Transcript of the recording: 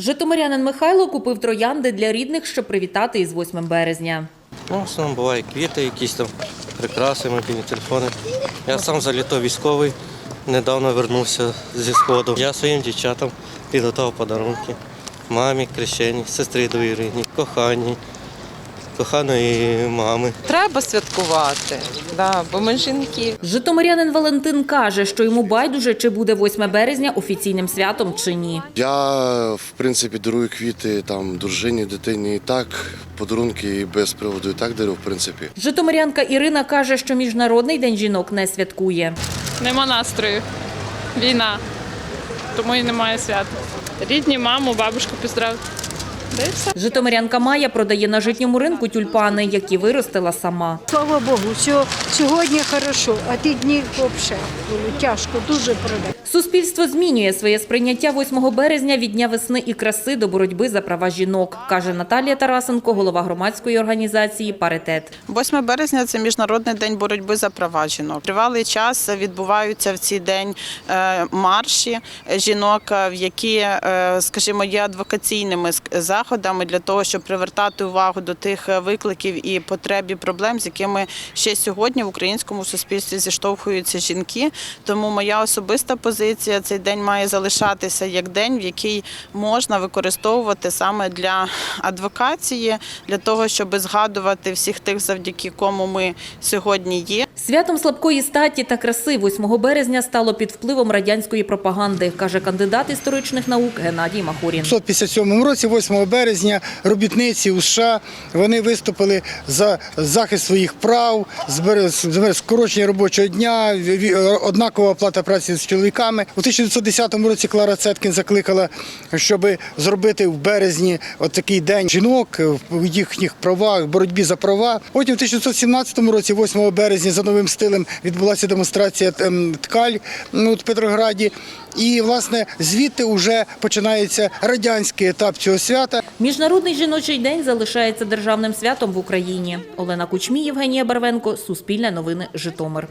Житомирянин Михайло купив троянди для рідних, щоб привітати із 8 березня. Ну, в основному буває квіти, якісь там прикраси, мобільні телефони. Я сам заліто військовий, недавно вернувся зі сходу. Я своїм дівчатам підготував подарунки. Мамі, крещені, сестрі двоюрідній, коханій, коханої мами. Треба святкувати, да, бо ми жінки. Житомирянин Валентин каже, що йому байдуже, чи буде 8 березня офіційним святом чи ні. Я в принципі дарую квіти там дружині, дитині і так, подарунки і без приводу і так дарю, в принципі. Житомирянка Ірина каже, що Міжнародний день жінок не святкує. Нема настрою. Війна. Тому і немає свята. Рідні, маму, бабушку поздравити. Житомирянка Майя продає на житньому ринку тюльпани, які виростила сама. Слава Богу, що сьогодні хорошо, а ті дні взагалі було тяжко, дуже продати. Суспільство змінює своє сприйняття 8 березня від Дня весни і краси до боротьби за права жінок, каже Наталія Тарасенко, голова громадської організації Паритет. 8 березня це міжнародний день боротьби за права жінок. Тривалий час відбуваються в цей день е, марші жінок, е, в які, е, скажімо, є адвокаційними ск- заходами для того, щоб привертати увагу до тих е, викликів і потреб і проблем, з якими ще сьогодні в українському суспільстві зіштовхуються жінки. Тому моя особиста позиція цей день має залишатися як день, в який можна використовувати саме для адвокації, для того, щоб згадувати всіх тих, завдяки кому ми сьогодні є. Святом слабкої статі та краси 8 березня стало під впливом радянської пропаганди, каже кандидат історичних наук Геннадій Махурін. 1957 році, 8 березня, робітниці у США вони виступили за захист своїх прав, скорочення робочого дня, однакова оплата праці з чоловіками. У 1910 році Клара Цеткін закликала, щоб зробити в березні такий день жінок в їхніх правах, боротьбі за права. Потім в 1917 році, 8 березня, за новим стилем відбулася демонстрація ем, ткаль ну, в Петрограді. І власне звідти вже починається радянський етап цього свята. Міжнародний жіночий день залишається державним святом в Україні. Олена Кучмій, Євгенія Барвенко, Суспільне новини, Житомир.